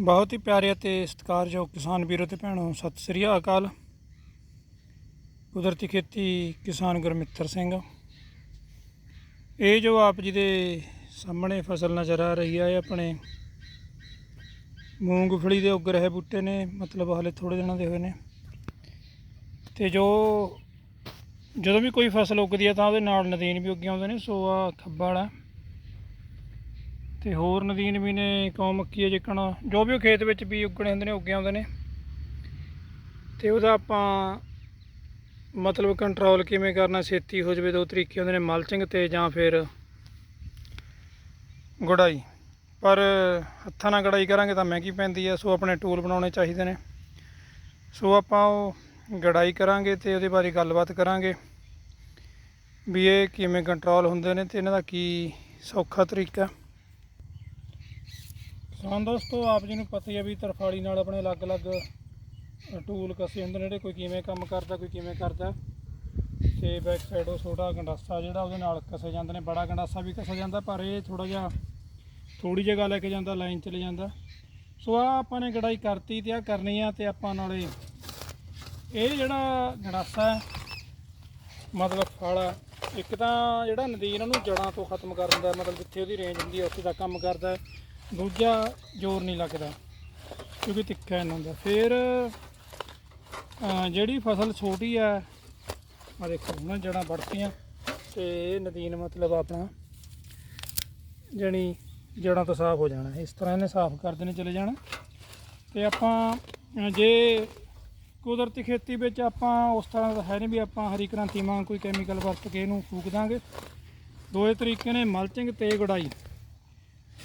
ਬਹੁਤ ਹੀ ਪਿਆਰੇ ਅਤੇ ਸਤਿਕਾਰਯੋਗ ਕਿਸਾਨ ਵੀਰੋ ਤੇ ਭੈਣੋ, ਸਤਿ ਸ੍ਰੀ ਅਕਾਲ। ਕੁਦਰਤੀ ਖੇਤੀ ਕਿਸਾਨ ਗੁਰਮਿੱਤਰ ਸਿੰਘ। ਇਹ ਜੋ ਆਪ ਜੀ ਦੇ ਸਾਹਮਣੇ ਫਸਲ ਨਜ਼ਰ ਆ ਰਹੀ ਹੈ ਆਪਣੇ ਮੂੰਗਫਲੀ ਦੇ ਉੱਗ ਰਹੇ ਬੂਟੇ ਨੇ, ਮਤਲਬ ਹਾਲੇ ਥੋੜੇ ਦਿਨਾਂ ਦੇ ਹੋਏ ਨੇ। ਤੇ ਜੋ, ਜਦੋਂ ਵੀ ਕੋਈ ਫਸਲ ਉੱਗਦੀ ਹੈ ਤਾਂ ਉਹਦੇ ਨਾਲ ਨਦੀਨ ਵੀ ਉੱਗੇ ਆਉਂਦੇ ਨੇ ਸੋ ਆ ਖੱਬਾ ਵਾਲਾ। ਤੇ ਹੋਰ ਨਦੀਨ ਵੀ ਨੇ, ਕੌਮ ਹੈ ਜਿੱਕਣ, ਜੋ ਵੀ ਖੇਤ ਵਿੱਚ ਵੀ ਉੱਗਣੇ ਹੁੰਦੇ ਨੇ, ਉੱਗੇ ਆਉਂਦੇ ਨੇ। ਤੇ ਉਹਦਾ ਆਪਾਂ ਮਤਲਬ ਕੰਟਰੋਲ ਕਿਵੇਂ ਕਰਨਾ, ਛੇਤੀ ਹੋ ਜਾਵੇ, ਦੋ ਤਰੀਕੇ ਹੁੰਦੇ ਨੇ, ਮਲਚਿੰਗ ਤੇ ਜਾਂ ਫਿਰ ਗੁਡਾਈ। ਪਰ ਹੱਥਾਂ ਨਾਲ ਗੜਾਈ ਕਰਾਂਗੇ ਤਾਂ ਮਹਿੰਗੀ ਪੈਂਦੀ ਹੈ ਸੋ ਆਪਣੇ ਟੂਲ ਬਣਾਉਣੇ ਚਾਹੀਦੇ ਨੇ। ਸੋ ਆਪਾਂ ਉਹ ਗੜਾਈ ਕਰਾਂਗੇ ਤੇ ਉਹਦੇ ਬਾਰੇ ਗੱਲਬਾਤ ਕਰਾਂਗੇ, ਵੀ ਇਹ ਕਿਵੇਂ ਕੰਟਰੋਲ ਹੁੰਦੇ ਨੇ ਤੇ ਇਹਨਾਂ ਦਾ ਕੀ ਸੌਖਾ ਤਰੀਕਾ। ਕਿਸਾਨ ਦੋਸਤੋ, ਆਪ ਜੀ ਨੂੰ ਪਤਾ ਹੀ ਹੈ ਵੀ ਤਰਫਾਲੀ ਨਾਲ ਆਪਣੇ ਅਲੱਗ-ਅਲੱਗ ਟੂਲ ਕਸੇ ਹੁੰਦੇ ਨੇ ਜਿਹੜੇ ਕੋਈ ਕਿਵੇਂ ਕੰਮ ਕਰਦਾ, ਕੋਈ ਕਿਵੇਂ ਕਰਦਾ। ਤੇ ਬੈਕ ਸਾਈਡ ਉਹ ਛੋਟਾ ਗੰਡਾਸਾ ਜਿਹੜਾ ਉਹਦੇ ਨਾਲ ਕਸੇ ਜਾਂਦੇ ਨੇ, ਬੜਾ ਗੰਡਾਸਾ ਵੀ ਕਸਿਆ ਜਾਂਦਾ, ਪਰ ਇਹ ਥੋੜਾ ਜਿਹਾ ਥੋੜੀ ਜਗ੍ਹਾ ਲੈ ਕੇ ਜਾਂਦਾ ਲਾਈਨ ਚਲੇ ਜਾਂਦਾ। ਸੋ ਆ ਆਪਾਂ ਨੇ ਗੜਾਈ ਕਰਤੀ ਤੇ ਆ ਕਰਨੀ ਆ ਤੇ ਆਪਾਂ ਨਾਲੇ ਇਹ ਜਿਹੜਾ ਗੰਡਾਸਾ ਹੈ, ਮਤਲਬ ਫਲ ਇੱਕ ਤਾਂ ਜਿਹੜਾ ਨਦੀਨ ਉਹਨੂੰ ਜੜਾਂ ਤੋਂ ਖਤਮ ਕਰ ਦਿੰਦਾ ਮਤਲਬ ਜਿੱਥੇ ਉਹਦੀ ਰੇਂਜ ਹੁੰਦੀ ਹੈ ਉੱਥੇ ਤੱਕ ਕੰਮ ਕਰਦਾ ਦੂਜਾ ਜ਼ੋਰ ਨਹੀਂ ਲੱਗਦਾ, ਕਿਉਂਕਿ ਤਿੱਖਾ ਇਹਨਾਂ ਹੁੰਦਾ। ਫਿਰ ਜਿਹੜੀ ਫਸਲ ਛੋਟੀ ਆ ਆ ਦੇਖੋ ਨਾ ਜੜਾਂ ਵੜਤੀਆਂ ਤੇ ਇਹ ਨਦੀਨ ਮਤਲਬ ਆਪਣਾ ਜਣੀ ਜੜਾਂ ਤੋਂ ਸਾਫ਼ ਹੋ ਜਾਣਾ। ਇਸ ਤਰ੍ਹਾਂ ਇਹਨੇ ਸਾਫ਼ ਕਰ ਦੇਣੇ, ਚਲੇ ਜਾਣਾ। ਤੇ ਆਪਾਂ ਜੇ ਕੁਦਰਤੀ ਖੇਤੀ ਵਿੱਚ ਆਪਾਂ ਉਸ ਤਰ੍ਹਾਂ ਦਾ ਹੈ ਨਹੀਂ ਵੀ ਆਪਾਂ ਹਰੀ ਕ੍ਰਾਂਤੀ ਵਾਂਗ ਕੋਈ ਕੈਮੀਕਲ ਵਰਤ ਕੇ ਇਹਨੂੰ ਫੂਕ ਦਾਂਗੇ। ਦੋਏ ਤਰੀਕੇ ਨੇ, ਮਲਚਿੰਗ ਤੇ ਗੜਾਈ।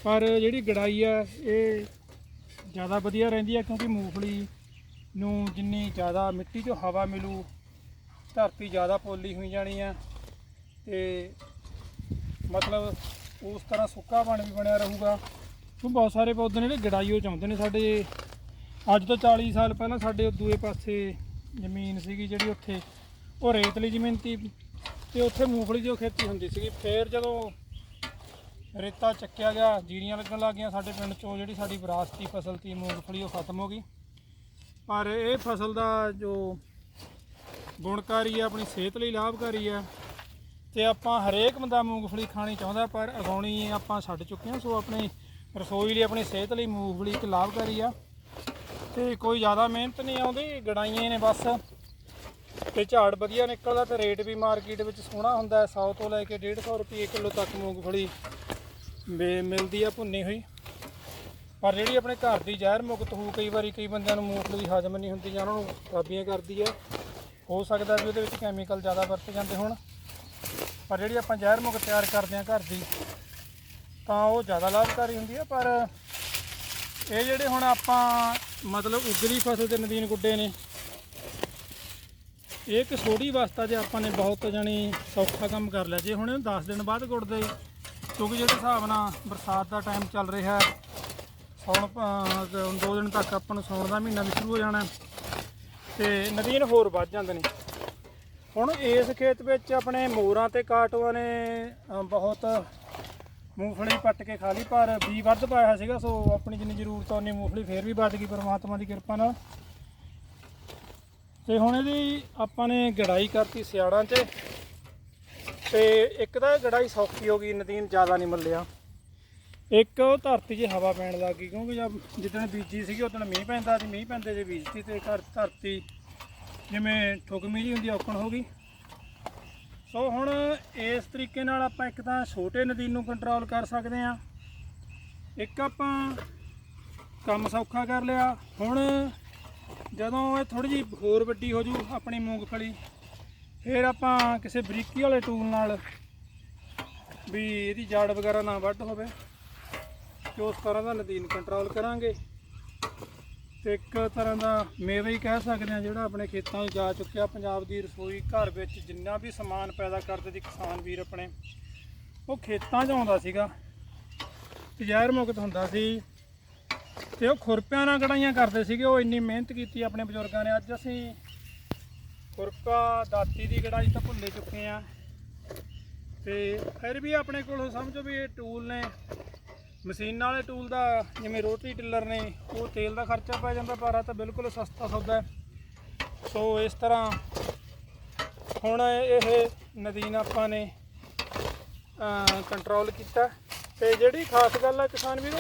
ਪਰ ਜਿਹੜੀ ਗੜਾਈ ਆ, ਇਹ ਜ਼ਿਆਦਾ ਵਧੀਆ ਰਹਿੰਦੀ ਹੈ ਕਿਉਂਕਿ ਮੂੰਗਫਲੀ ਨੂੰ ਜਿੰਨੀ ਜ਼ਿਆਦਾ ਮਿੱਟੀ 'ਚੋਂ ਹਵਾ ਮਿਲੂ, ਧਰਤੀ ਜ਼ਿਆਦਾ ਪੋਲੀ ਹੋਈ ਜਾਣੀ ਆ ਤੇ ਮਤਲਬ ਉਸ ਤਰ੍ਹਾਂ ਸੁੱਕਾ ਬਣ ਵੀ ਬਣਿਆ ਰਹੂਗਾ। ਕਿਉਂ ਬਹੁਤ ਸਾਰੇ ਪੌਦੇ ਨੇ ਜਿਹੜੇ ਗੜਾਈ ਉਹ ਚਾਹੁੰਦੇ ਨੇ ਸਾਡੇ। ਅੱਜ ਤੋਂ 40 ਸਾਲ ਪਹਿਲਾਂ ਸਾਡੇ ਦੂਏ ਪਾਸੇ ਜ਼ਮੀਨ ਸੀਗੀ ਜਿਹੜੀ ਉੱਥੇ, ਉਹ ਰੇਤਲੀ ਜ਼ਮੀਨ ਸੀ ਤੇ ਉੱਥੇ ਮੂੰਗਫਲੀ ਦੀ ਖੇਤੀ ਹੁੰਦੀ ਸੀਗੀ। ਫੇਰ ਜਦੋਂ ਰੇਤਾ ਚੱਕਿਆ ਗਿਆ, ਜੀਰੀਆਂ ਲੱਗਣ ਲੱਗ ਗਈਆਂ ਸਾਡੇ ਪਿੰਡ ਚੋਂ, ਜਿਹੜੀ ਸਾਡੀ ਵਿਰਾਸਤੀ ਫਸਲ ਸੀ, ਮੂੰਗਫਲੀ ਉਹ ਖਤਮ ਹੋ ਗਈ। ਪਰ ਇਹ ਫਸਲ ਦਾ ਜੋ ਗੁਣਕਾਰੀ ਹੈ ਆਪਣੀ ਸਿਹਤ ਲਈ ਲਾਭਕਾਰੀ ਹੈ ਤੇ ਆਪਾਂ ਹਰੇਕ ਬੰਦਾ ਮੂੰਗਫਲੀ ਖਾਣੀ ਚਾਹੁੰਦਾ, ਪਰ ਅਗਾਉਣੀ ਆਪਾਂ ਛੱਡ ਚੁੱਕੇ ਹਾਂ ਸੋ ਆਪਣੀ ਰਸੋਈ ਲਈ, ਆਪਣੀ ਸਿਹਤ ਲਈ ਮੂੰਗਫਲੀ ਇੱਕ ਲਾਭਕਾਰੀ ਆ। ਤੇ ਕੋਈ ਜ਼ਿਆਦਾ ਮਿਹਨਤ ਨਹੀਂ ਆਉਂਦੀ ਗੜਾਈਆਂ ਨੇ ਬਸ, ਤੇ ਝਾੜ ਵਧੀਆ ਨਿਕਲਦਾ, ਤੇ ਰੇਟ ਵੀ ਮਾਰਕੀਟ ਵਿੱਚ ਸੋਹਣਾ ਹੁੰਦਾ ਹੈ 100 ਤੋਂ ਲੈ ਕੇ 150 ਰੁਪਏ ਕਿਲੋ ਤੱਕ ਮੂੰਗਫਲੀ ਮੇ- ਮਿਲਦੀ ਆ ਭੁੰਨੀ ਹੋਈ। ਪਰ ਜਿਹੜੀ ਆਪਣੇ ਘਰ ਦੀ ਜ਼ਹਿਰ ਮੁਕਤ ਹੋ ਕਈ ਵਾਰੀ ਕਈ ਬੰਦਿਆਂ ਨੂੰ ਮੂੰਗਫਲੀ ਹਜਮ ਨਹੀਂ ਹੁੰਦੀ ਜਾਂ ਉਹਨਾਂ ਨੂੰ ਖਰਾਬੀਆਂ ਕਰਦੀ ਹੈ ਹੋ ਸਕਦਾ ਵੀ ਉਹਦੇ ਵਿੱਚ ਕੈਮੀਕਲ ਜ਼ਿਆਦਾ ਵਰਤੇ ਜਾਂਦੇ ਹੋਣ। ਪਰ ਜਿਹੜੀ ਆਪਾਂ ਜ਼ਹਿਰ ਮੁਕਤ ਤਿਆਰ ਕਰਦੇ ਹਾਂ ਘਰ ਦੀ, ਤਾਂ ਉਹ ਜ਼ਿਆਦਾ ਲਾਭਕਾਰੀ ਹੁੰਦੀ ਹੈ ਪਰ ਇਹ ਜਿਹੜੇ ਹੁਣ ਆਪਾਂ ਮਤਲਬ ਉਗਲੀ ਫਸਲ ਤੇ ਨਦੀਨ ਗੁੱਡੇ ਨੇ, ਇਹ ਇੱਕ ਛੋਟੀ ਅਵਸਥਾ ਜੇ ਆਪਾਂ ਨੇ ਬਹੁਤ ਜਾਣੀ ਸੌਖਾ ਕੰਮ ਕਰ ਲਿਆ। ਜੇ ਹੁਣ ਇਹਨੂੰ 10 ਦਿਨ ਬਾਅਦ ਗੁੱਡਦੇ ਕਿਉਂਕਿ ਜਿਹੜੇ ਹਿਸਾਬ ਨਾਲ ਬਰਸਾਤ ਦਾ ਟਾਈਮ ਚੱਲ ਰਿਹਾ ਹੈ, ਸੌਣ ਦੋ- ਦਿਨ ਤੱਕ ਆਪਾਂ ਨੂੰ ਸੌਣ ਦਾ ਮਹੀਨਾ ਵੀ ਸ਼ੁਰੂ ਹੋ ਜਾਣਾ ਹੈ ਤੇ ਨਦੀਨ ਹੋਰ ਵੱਧ ਜਾਂਦੇ ਨੇ। ਹੁਣ ਇਸ ਖੇਤ ਵਿੱਚ ਆਪਣੇ ਮੋਰਾਂ ਤੇ ਕਾਟੂਆਂ ਨੇ ਬਹੁਤ ਮੂੰਗਫਲੀ ਪੱਟ ਕੇ ਖਾ ਲਈ, ਪਰ ਬੀ ਵੱਧ ਪਾਇਆ ਸੀਗਾ, ਸੋ ਆਪਣੀ ਜਿੰਨੀ ਜ਼ਰੂਰਤ ਆ, ਉਨੀ ਮੂੰਗਫਲੀ ਫੇਰ ਵੀ ਵੱਧ ਗਈ ਪਰਮਾਤਮਾ ਦੀ ਕਿਰਪਾ ਨਾਲ। ਤੇ ਹੁਣ ਇਹਦੀ ਆਪਾਂ ਨੇ ਗੜਾਈ ਕਰਤੀ ਸਿਆੜਾਂ 'ਚ। ਤੇ ਇੱਕ ਤਾਂ ਗੜਾਈ ਸੌਖੀ ਹੋ ਗਈ ਨਦੀਨ ਜ਼ਿਆਦਾ ਨਹੀਂ ਮੱਲਿਆ। ਇੱਕ ਉਹ ਧਰਤੀ 'ਚ ਹਵਾ ਪੈਣ ਲੱਗ ਗਈ ਕਿਉਂਕਿ ਜਦ ਜਿੱਦਣ ਬੀਜੀ ਸੀਗੀ ਉਦੋਂ ਮੀਂਹ ਪੈਂਦਾ ਸੀ ਮੀਂਹ ਪੈਂਦੇ ਜੇ ਬੀਜਤੀ ਤੇ ਘਰ ਧਰਤੀ ਜਿਵੇਂ ਠੁਕਮੀ ਜੀ ਹੁੰਦੀ ਆ, ਔਕਣ ਹੋ ਗਈ। ਸੋ ਹੁਣ ਇਸ ਤਰੀਕੇ ਨਾਲ ਆਪਾਂ ਇੱਕ ਤਾਂ ਛੋਟੇ ਨਦੀਨ ਨੂੰ ਕੰਟਰੋਲ ਕਰ ਸਕਦੇ ਹਾਂ। ਇੱਕ ਆਪਾਂ ਕੰਮ ਸੌਖਾ ਕਰ ਲਿਆ। ਹੁਣ ਜਦੋਂ ਇਹ ਥੋੜੀ ਜਿਹੀ ਹੋਰ ਵੱਡੀ ਹੋ ਜੂ ਆਪਣੀ ਮੂੰਗਫਲੀ ਫਿਰ ਆਪਾਂ ਕਿਸੇ ਬਰੀਕੀ ਵਾਲੇ ਟੂਲ ਨਾਲ ਵੀ ਇਹਦੀ ਜੜ ਵਗੈਰਾ ਨਾ ਵੱਢ ਹੋਵੇ ਤੇ ਉਸ ਤਰ੍ਹਾਂ ਦਾ ਨਦੀਨ ਕੰਟਰੋਲ ਕਰਾਂਗੇ। ਤੇ ਇੱਕ ਤਰ੍ਹਾਂ ਦਾ ਮੇਵਾ ਹੀ ਕਹਿ ਸਕਦੇ ਆ ਜਿਹੜਾ ਆਪਣੇ ਖੇਤਾਂ 'ਚ ਜਾ ਚੁੱਕਿਆ। ਪੰਜਾਬ ਦੀ ਰਸੋਈ ਘਰ ਵਿੱਚ ਜਿੰਨਾ ਵੀ ਸਮਾਨ ਪੈਦਾ ਕਰਦੇ ਸੀ ਕਿਸਾਨ ਵੀਰ ਆਪਣੇ, ਉਹ ਖੇਤਾਂ 'ਚ ਆਉਂਦਾ ਸੀਗਾ। ਤੇ ਜ਼ਹਿਰ ਮੁਕਤ ਹੁੰਦਾ ਸੀ ਤੇ ਉਹ ਖੁਰਪਿਆਂ ਨਾਲ ਕੜਾਈਆਂ ਕਰਦੇ ਸੀਗੇ। ਉਹ ਇੰਨੀ ਮਿਹਨਤ ਕੀਤੀ ਆਪਣੇ ਬਜ਼ੁਰਗਾਂ ਨੇ। ਅੱਜ ਅਸੀਂ ਕੁਰਕਾ ਦਾਤੀ ਦੀ ਕੜਾਈ ਤਾਂ ਭੁੱਲੇ ਚੁੱਕੇ ਆ। ਤੇ ਫਿਰ ਵੀ ਆਪਣੇ ਕੋਲ ਸਮਝੋ ਵੀ ਇਹ ਟੂਲ ਨੇ, ਮਸ਼ੀਨਾਂ ਵਾਲੇ ਟੂਲ ਦਾ, ਜਿਵੇਂ ਰੋਟਰੀ ਟਿੱਲਰ ਨੇ, ਉਹ ਤੇਲ ਦਾ ਖਰਚਾ ਪੈ ਜਾਂਦਾ, ਪਰ ਆ ਤਾਂ ਬਿਲਕੁਲ ਸਸਤਾ ਸੌਦਾ ਹੈ। ਸੋ ਇਸ ਤਰ੍ਹਾਂ ਹੁਣ ਇਹ ਨਦੀਨ ਆਪਾਂ ਨੇ ਕੰਟਰੋਲ ਕੀਤਾ। ਤੇ ਜਿਹੜੀ ਖਾਸ ਗੱਲ ਆ ਕਿਸਾਨ ਵੀਰੋ,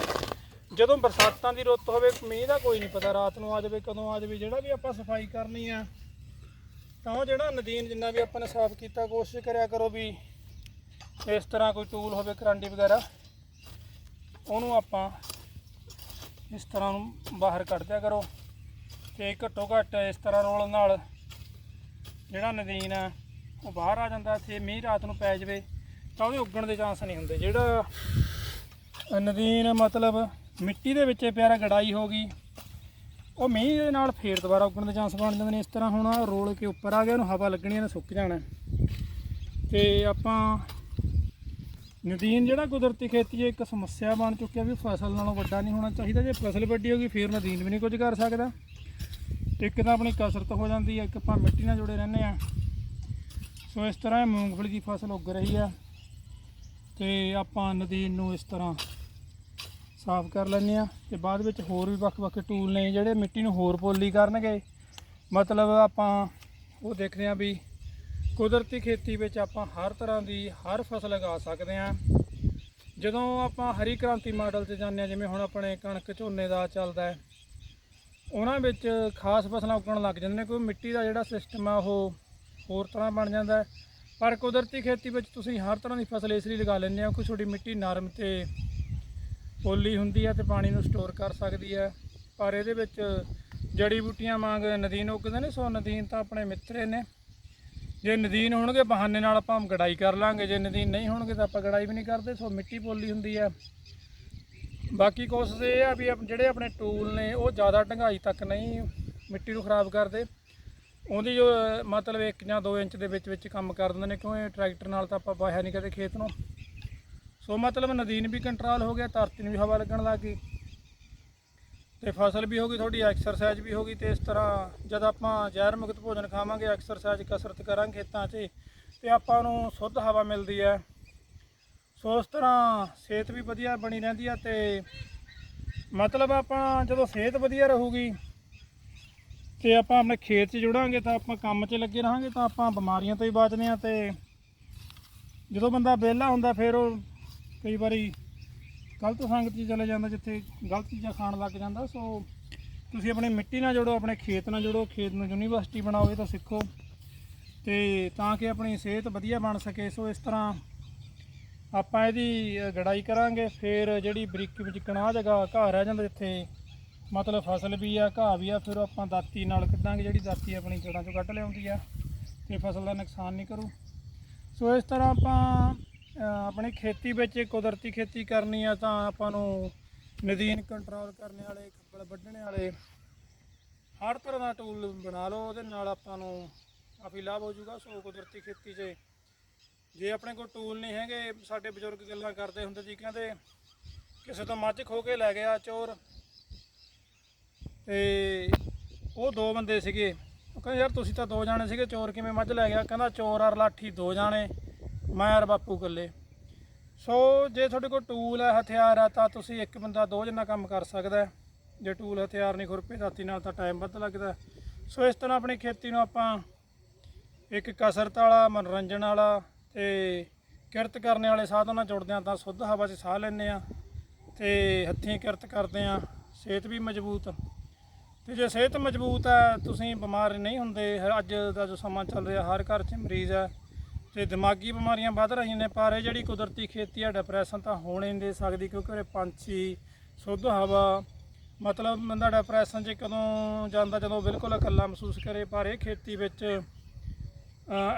ਜਦੋਂ ਬਰਸਾਤਾਂ ਦੀ ਰੁੱਤ ਹੋਵੇ, ਮੀਂਹ ਦਾ ਕੋਈ ਨਹੀਂ ਪਤਾ, ਰਾਤ ਨੂੰ ਆ ਜਾਵੇ, ਕਦੋਂ ਆ ਜਾਵੇ, ਜਿਹੜਾ ਵੀ ਆਪਾਂ ਸਫ਼ਾਈ ਕਰਨੀ ਆ ਤਾਂ ਉਹ ਜਿਹੜਾ ਨਦੀਨ ਜਿੰਨਾ ਵੀ ਆਪਾਂ ਨੇ ਸਾਫ਼ ਕੀਤਾ, ਕੋਸ਼ਿਸ਼ ਕਰਿਆ ਕਰੋ ਵੀ ਇਸ ਤਰ੍ਹਾਂ ਕੋਈ ਟੂਲ ਹੋਵੇ, ਕਰਾਂਡੀ ਵਗੈਰਾ, ਉਹਨੂੰ ਆਪਾਂ ਇਸ ਤਰ੍ਹਾਂ ਨੂੰ ਬਾਹਰ ਕੱਢ ਦਿਆ ਕਰੋ ਤੇ ਘੱਟੋ ਘੱਟ ਇਸ ਤਰ੍ਹਾਂ ਰੋਲਣ ਨਾਲ ਜਿਹੜਾ ਨਦੀਨ ਆ ਉਹ ਬਾਹਰ ਆ ਜਾਂਦਾ ਤੇ ਮੀਂਹ ਰਾਤ ਨੂੰ ਪੈ ਜਾਵੇ, ਤਾਂ ਉਹਦੇ ਉੱਗਣ ਦੇ ਚਾਂਸ ਨਹੀਂ ਹੁੰਦੇ। ਜਿਹੜਾ ਨਦੀਨ ਮਤਲਬ ਮਿੱਟੀ ਦੇ ਵਿੱਚ ਪਿਆਰਾ ਗੜਾਈ ਹੋ ਗਈ ਉਹ ਮੀਂਹ ਦੇ ਨਾਲ ਫੇਰ ਦੁਬਾਰਾ ਉੱਗਣ ਦੇ ਚਾਂਸ ਬਣ ਜਾਂਦੇ ਨੇ। ਇਸ ਤਰ੍ਹਾਂ ਹੁਣ ਰੋਲ ਕੇ ਉੱਪਰ ਆ ਗਿਆ, ਉਹਨੂੰ ਹਵਾ ਲੱਗਣੀ ਇਹਨੇ ਸੁੱਕ ਜਾਣਾ। ਤੇ ਆਪਾਂ ਨਦੀਨ ਜਿਹੜਾ ਕੁਦਰਤੀ ਖੇਤੀ 'ਚ ਇੱਕ ਸਮੱਸਿਆ ਬਣ ਚੁੱਕਿਆ ਵੀ ਫਸਲ ਨਾਲੋਂ ਵੱਡਾ ਨਹੀਂ ਹੋਣਾ ਚਾਹੀਦਾ। ਜੇ ਫਸਲ ਵੱਡੀ ਹੋ ਗਈ, ਫੇਰ ਨਦੀਨ ਵੀ ਨਹੀਂ ਕੁਝ ਕਰ ਸਕਦਾ। ਇੱਕ ਤਾਂ ਆਪਣੀ ਕਸਰਤ ਹੋ ਜਾਂਦੀ ਹੈ ਇੱਕ ਆਪਾਂ ਮਿੱਟੀ ਨਾਲ ਜੁੜੇ ਰਹਿੰਦੇ ਆ। ਸੋ ਇਸ ਤਰ੍ਹਾਂ ਇਹ ਮੂੰਗਫਲੀ ਦੀ ਫਸਲ ਉੱਗ ਰਹੀ ਆ। ਤੇ ਆਪਾਂ ਨਦੀਨ ਨੂੰ ਇਸ ਤਰ੍ਹਾਂ ਸਾਫ਼ ਕਰ ਲੈਂਦੇ ਆ ਤੇ ਬਾਅਦ ਵਿੱਚ ਹੋਰ ਵੀ ਵੱਖ-ਵੱਖ ਟੂਲ ਨੇ ਜਿਹੜੇ ਮਿੱਟੀ ਨੂੰ ਹੋਰ ਪੋਲੀ ਕਰਨਗੇ। ਮਤਲਬ ਆਪਾਂ ਉਹ ਦੇਖਦੇ ਆ ਵੀ ਕੁਦਰਤੀ ਖੇਤੀ ਵਿੱਚ ਆਪਾਂ ਹਰ ਤਰ੍ਹਾਂ ਦੀ ਹਰ ਫਸਲ ਉਗਾ ਸਕਦੇ ਆ ਜਦੋਂ ਆਪਾਂ ਹਰੀ ਕ੍ਰਾਂਤੀ ਮਾਡਲ ਤੇ ਜਾਂਦੇ ਆ ਜਿਵੇਂ ਹੁਣ ਆਪਣੇ ਕਣਕ ਝੋਨੇ ਦਾ ਚੱਲਦਾ ਹੈ, ਉਹਨਾਂ ਵਿੱਚ ਖਾਸ ਫਸਲਾਂ ਉੱਗਣ ਲੱਗ ਜਾਂਦੀਆਂ ਨੇ ਕੋਈ ਮਿੱਟੀ ਦਾ ਜਿਹੜਾ ਸਿਸਟਮ ਆ ਉਹ ਹੋਰ ਤਰ੍ਹਾਂ ਬਣ ਜਾਂਦਾ ਪਰ ਕੁਦਰਤੀ ਖੇਤੀ ਵਿੱਚ ਤੁਸੀਂ ਹਰ ਤਰ੍ਹਾਂ ਦੀ ਫਸਲ ਇਸ ਲਈ ਲਗਾ ਲੈਂਦੇ ਹੋ ਕਿ ਤੁਹਾਡੀ ਮਿੱਟੀ ਨਰਮ ਤੇ ਪੋਲੀ ਹੁੰਦੀ ਹੈ ਤੇ ਪਾਣੀ ਨੂੰ ਸਟੋਰ ਕਰ ਸਕਦੀ ਹੈ ਪਰ ਇਹਦੇ ਵਿੱਚ ਜੜੀ ਬੂਟੀਆਂ ਵਾਂਗ ਨਦੀਨ ਉੱਗਦੇ ਨੇ, ਸੋ ਨਦੀਨ ਤਾਂ ਆਪਣੇ ਮਿੱਤਰੇ ਨੇ। ਜੇ ਨਦੀਨ ਹੋਣਗੇ, ਬਹਾਨੇ ਨਾਲ ਆਪਾਂ ਗੜਾਈ ਕਰ ਲਾਂਗੇ। ਜੇ ਨਦੀਨ ਨਹੀਂ ਹੋਣਗੇ ਤਾਂ ਆਪਾਂ ਗੜਾਈ ਵੀ ਨਹੀਂ ਕਰਦੇ, ਸੋ ਮਿੱਟੀ ਪੋਲੀ ਹੁੰਦੀ ਹੈ ਬਾਕੀ ਕੋਸ਼ਿਸ਼ ਇਹ ਆ ਵੀ ਜਿਹੜੇ ਆਪਣੇ ਟੂਲ ਨੇ, ਉਹ ਜ਼ਿਆਦਾ ਢੰਗਾਈ ਤੱਕ ਨਹੀਂ ਮਿੱਟੀ ਨੂੰ ਖਰਾਬ ਕਰਦੇ। ਉਹਦੀ ਜੋ ਮਤਲਬ 1 ਜਾਂ 2 ਇੰਚ ਦੇ ਵਿੱਚ ਵਿੱਚ ਕੰਮ ਕਰ ਦਿੰਦੇ ਨੇ ਕਿਉਂ ਟਰੈਕਟਰ ਨਾਲ ਤਾਂ ਆਪਾਂ ਵਾਹਿਆ ਨਹੀਂ ਕਦੇ ਖੇਤ ਨੂੰ। ਸੋ ਮਤਲਬ ਨਦੀਨ ਵੀ ਕੰਟਰੋਲ ਹੋ ਗਿਆ, ਧਰਤੀ ਨੂੰ ਵੀ ਹਵਾ ਲੱਗਣ ਲੱਗ ਗਈ। ਤੇ ਫਸਲ ਵੀ ਹੋ ਗਈ ਤੁਹਾਡੀ ਐਕਸਰਸਾਈਜ਼ ਵੀ ਹੋ ਗਈ ਤੇ ਇਸ ਤਰ੍ਹਾਂ ਜਦ ਆਪਾਂ ਜ਼ਹਿਰ ਮੁਕਤ ਭੋਜਨ ਖਾਵਾਂਗੇ ਐਕਸਰਸਾਈਜ਼ ਕਸਰਤ ਕਰਾਂਗੇ ਖੇਤਾਂ 'ਚ, ਤੇ ਆਪਾਂ ਨੂੰ ਸ਼ੁੱਧ ਹਵਾ ਮਿਲਦੀ ਹੈ। ਸੋ ਉਸ ਤਰ੍ਹਾਂ ਸਿਹਤ ਵੀ ਵਧੀਆ ਬਣੀ ਰਹਿੰਦੀ ਹੈ ਤੇ ਮਤਲਬ ਆਪਾਂ ਜਦੋਂ ਸਿਹਤ ਵਧੀਆ ਰਹੂਗੀ ਤੇ ਆਪਾਂ ਆਪਣੇ ਖੇਤ 'ਚ ਜੁੜਾਂਗੇ ਤਾਂ ਆਪਾਂ ਕੰਮ 'ਚ ਲੱਗੇ ਰਹਾਂਗੇ ਤਾਂ ਆਪਾਂ ਬਿਮਾਰੀਆਂ ਤੋਂ ਹੀ ਬਚਦੇ ਹਾਂ ਤੇ ਜਦੋਂ ਬੰਦਾ ਵਿਹਲਾ ਹੁੰਦਾ ਫਿਰ ਉਹ ਕਈ ਵਾਰੀ ਗਲਤ ਸੰਗਤ 'ਚ ਚਲੇ ਜਾਂਦਾ ਜਿੱਥੇ ਗਲਤ ਚੀਜ਼ਾਂ ਖਾਣ ਲੱਗ ਜਾਂਦਾ, ਸੋ ਤੁਸੀਂ ਆਪਣੇ ਮਿੱਟੀ ਨਾਲ ਜੁੜੋ, ਆਪਣੇ ਖੇਤ ਨਾਲ ਜੁੜੋ, ਖੇਤ ਨੂੰ ਯੂਨੀਵਰਸਿਟੀ ਬਣਾਓ, ਇਹ ਤਾਂ ਸਿੱਖੋ। ਤੇ ਤਾਂ ਕਿ ਆਪਣੀ ਸਿਹਤ ਵਧੀਆ ਬਣ ਸਕੇ, ਸੋ ਇਸ ਤਰ੍ਹਾਂ ਆਪਾਂ ਇਹਦੀ ਗੜਾਈ ਕਰਾਂਗੇ, ਫਿਰ ਜਿਹੜੀ ਬਰੀਕੀ ਵਿੱਚ ਕਣਾ ਜਗ੍ਹਾ ਘਾਹ ਰਹਿ ਜਾਂਦਾ ਜਿੱਥੇ ਮਤਲਬ ਫਸਲ ਵੀ ਆ, ਘਾਹ ਵੀ ਆ, ਫਿਰ ਉਹ ਆਪਾਂ ਦਾਤੀ ਨਾਲ ਕੱਢਾਂਗੇ, ਜਿਹੜੀ ਦਾਤੀ ਆਪਣੀ ਜੜ੍ਹਾਂ ਚੋਂ ਕੱਢ ਲਿਆਉਂਦੀ ਆ, ਤੇ ਫਸਲ ਦਾ ਨੁਕਸਾਨ ਨਹੀਂ ਕਰੂ। ਸੋ ਇਸ ਤਰ੍ਹਾਂ ਆਪਾਂ ਆਪਣੀ ਖੇਤੀ ਵਿੱਚ ਕੁਦਰਤੀ ਖੇਤੀ ਕਰਨੀ ਆ ਤਾਂ ਆਪਾਂ ਨੂੰ ਨਦੀਨ ਕੰਟਰੋਲ ਕਰਨ ਵਾਲੇ, ਖੱਬਲ ਵੱਢਣ ਵਾਲੇ, ਹਰ ਤਰ੍ਹਾਂ ਦਾ ਟੂਲ ਬਣਾ ਲਓ, ਉਹਦੇ ਨਾਲ ਆਪਾਂ ਨੂੰ ਕਾਫੀ ਲਾਭ ਹੋ ਜਾਊਗਾ। ਸੋ ਕੁਦਰਤੀ ਖੇਤੀ 'ਚ ਜੇ ਆਪਣੇ ਕੋਲ ਟੂਲ ਨਹੀਂ ਹੈਗੇ, ਸਾਡੇ ਬਜ਼ੁਰਗ ਗੱਲਾਂ ਕਰਦੇ ਹੁੰਦੇ ਸੀ, ਕਹਿੰਦੇ ਕਿਸੇ ਤੋਂ ਮੱਝ ਖੋ ਕੇ ਲੈ ਗਿਆ ਚੋਰ। ਤੇ ਉਹ ਦੋ ਬੰਦੇ ਸੀਗੇ। ਉਹ ਕਹਿੰਦੇ, ਯਾਰ ਤੁਸੀਂ ਤਾਂ ਦੋ ਜਾਣੇ ਸੀਗੇ, ਚੋਰ ਕਿਵੇਂ ਮੱਝ ਲੈ ਗਿਆ? ਕਹਿੰਦਾ, ਚੋਰ ਔਰ ਲਾਠੀ ਦੋ ਜਾਣੇ। ਮੈਂ ਔਰ ਬਾਪੂ ਇਕੱਲੇ। ਸੋ ਜੇ ਤੁਹਾਡੇ ਕੋਲ ਟੂਲ ਹੈ, ਹਥਿਆਰ ਹੈ, ਤਾਂ ਤੁਸੀਂ ਇੱਕ ਬੰਦਾ ਦੋ ਜਣਾ ਕੰਮ ਕਰ ਸਕਦਾ ਜੇ ਟੂਲ ਹਥਿਆਰ ਨਹੀਂ ਖੁਰਪੇ ਦਾਤੀ ਨਾਲ ਤਾਂ ਟਾਈਮ ਵੱਧ ਲੱਗਦਾ ਸੋ ਇਸ ਤਰ੍ਹਾਂ ਆਪਣੀ ਖੇਤੀ ਨੂੰ ਆਪਾਂ ਇੱਕ ਕਸਰਤ ਵਾਲਾ, ਮਨੋਰੰਜਨ ਵਾਲਾ ਤੇ ਕਿਰਤ ਕਰਨ ਵਾਲੇ ਸਾਧਨ ਨਾਲ ਜੁੜਦੇ ਆ ਤਾਂ ਸ਼ੁੱਧ ਹਵਾ 'ਚ ਸਾਹ ਲੈਂਦੇ ਆ ਤੇ ਹੱਥੀਂ ਕਿਰਤ ਕਰਦੇ ਆ ਸਿਹਤ ਵੀ ਮਜ਼ਬੂਤ। ਤੇ ਜੇ ਸਿਹਤ ਮਜ਼ਬੂਤ ਹੈ, ਤੁਸੀਂ ਬਿਮਾਰ ਨਹੀਂ ਹੁੰਦੇ ਅੱਜ ਦਾ ਜੋ ਸਮਾਂ ਚੱਲ ਰਿਹਾ, ਹਰ ਘਰ 'ਚ ਮਰੀਜ਼ ਹੈ ਤੇ ਦਿਮਾਗੀ ਬਿਮਾਰੀਆਂ ਵੱਧ ਰਹੀਆਂ ਨੇ, ਪਰ ਇਹ ਜਿਹੜੀ ਕੁਦਰਤੀ ਖੇਤੀ ਹੈ ਡਿਪਰੈਸ਼ਨ ਤਾਂ ਹੋਣ ਹੀ ਨਹੀਂ ਦੇ ਸਕਦੀ ਕਿਉਂਕਿ ਉਹਦੇ ਪੰਛੀ, ਸ਼ੁੱਧ ਹਵਾ, ਮਤਲਬ ਬੰਦਾ ਡਿਪਰੈਸ਼ਨ 'ਚ ਕਦੋਂ ਜਾਂਦਾ ਜਦੋਂ ਬਿਲਕੁਲ ਇਕੱਲਾ ਮਹਿਸੂਸ ਕਰੇ, ਪਰ ਇਹ ਖੇਤੀ ਵਿੱਚ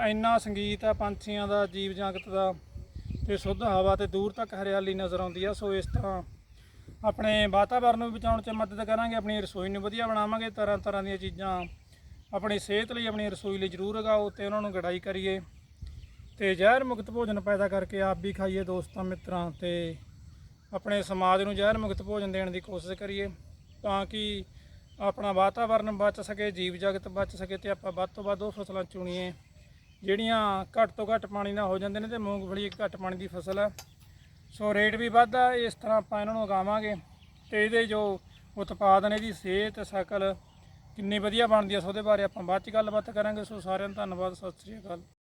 ਇੰਨਾ ਸੰਗੀਤ ਆ ਪੰਛੀਆਂ ਦਾ, ਜੀਵ ਜਗਤ ਦਾ, ਤੇ ਸ਼ੁੱਧ ਹਵਾ ਤੇ ਦੂਰ ਤੱਕ ਹਰਿਆਲੀ ਨਜ਼ਰ ਆਉਂਦੀ ਆ, ਸੋ ਇਸ ਤਰ੍ਹਾਂ ਆਪਣੇ ਵਾਤਾਵਰਨ ਨੂੰ ਬਚਾਉਣ 'ਚ ਮਦਦ ਕਰਾਂਗੇ, ਆਪਣੀ ਰਸੋਈ ਨੂੰ ਵਧੀਆ ਬਣਾਵਾਂਗੇ ਤਰ੍ਹਾਂ ਤਰ੍ਹਾਂ ਦੀਆਂ ਚੀਜ਼ਾਂ, ਆਪਣੀ ਸਿਹਤ ਲਈ ਆਪਣੀ ਰਸੋਈ ਲਈ ਜ਼ਰੂਰ ਉਗਾਓ ਤੇ ਉਹਨਾਂ ਨੂੰ ਗੜਾਈ ਕਰੀਏ। ਤੇ ਜ਼ਹਿਰ ਮੁਕਤ ਭੋਜਨ ਪੈਦਾ ਕਰਕੇ ਆਪ ਵੀ ਖਾਈਏ ਦੋਸਤਾਂ ਮਿੱਤਰਾਂ ਤੇ ਆਪਣੇ ਸਮਾਜ ਨੂੰ ਜ਼ਹਿਰ ਮੁਕਤ ਭੋਜਨ ਦੇਣ ਦੀ ਕੋਸ਼ਿਸ਼ ਕਰੀਏ ਤਾਂ ਕਿ ਆਪਣਾ ਵਾਤਾਵਰਨ ਬਚ ਸਕੇ, ਜੀਵ ਜਗਤ ਬਚ ਸਕੇ ਤੇ ਆਪਾਂ ਵੱਧ ਤੋਂ ਵੱਧ ਉਹ ਫਸਲਾਂ ਚੁਣੀਏ ਜਿਹੜੀਆਂ ਘੱਟ ਤੋਂ ਘੱਟ ਪਾਣੀ ਨਾਲ ਹੋ ਜਾਂਦੇ ਨੇ ਤੇ ਮੂੰਗਫਲੀ ਇੱਕ ਘੱਟ ਪਾਣੀ ਦੀ ਫਸਲ ਹੈ ਸੋ ਰੇਟ ਵੀ ਵੱਧਦਾ ਇਸ ਤਰ੍ਹਾਂ ਆਪਾਂ ਇਹਨਾਂ ਨੂੰ ਉਗਾਵਾਂਗੇ ਤੇ ਇਹਦੇ ਜੋ ਉਤਪਾਦਨ, ਇਹਦੀ ਸਿਹਤ ਸ਼ਕਲ ਕਿੰਨੀ ਵਧੀਆ ਬਣਦੀ ਹੈ ਸੋ ਉਹਦੇ ਬਾਰੇ ਆਪਾਂ ਬਾਅਦ ਚ ਗੱਲਬਾਤ ਕਰਾਂਗੇ। ਸੋ ਸਾਰਿਆਂ ਨੂੰ ਧੰਨਵਾਦ, ਸਤਿ ਸ੍ਰੀ ਅਕਾਲ।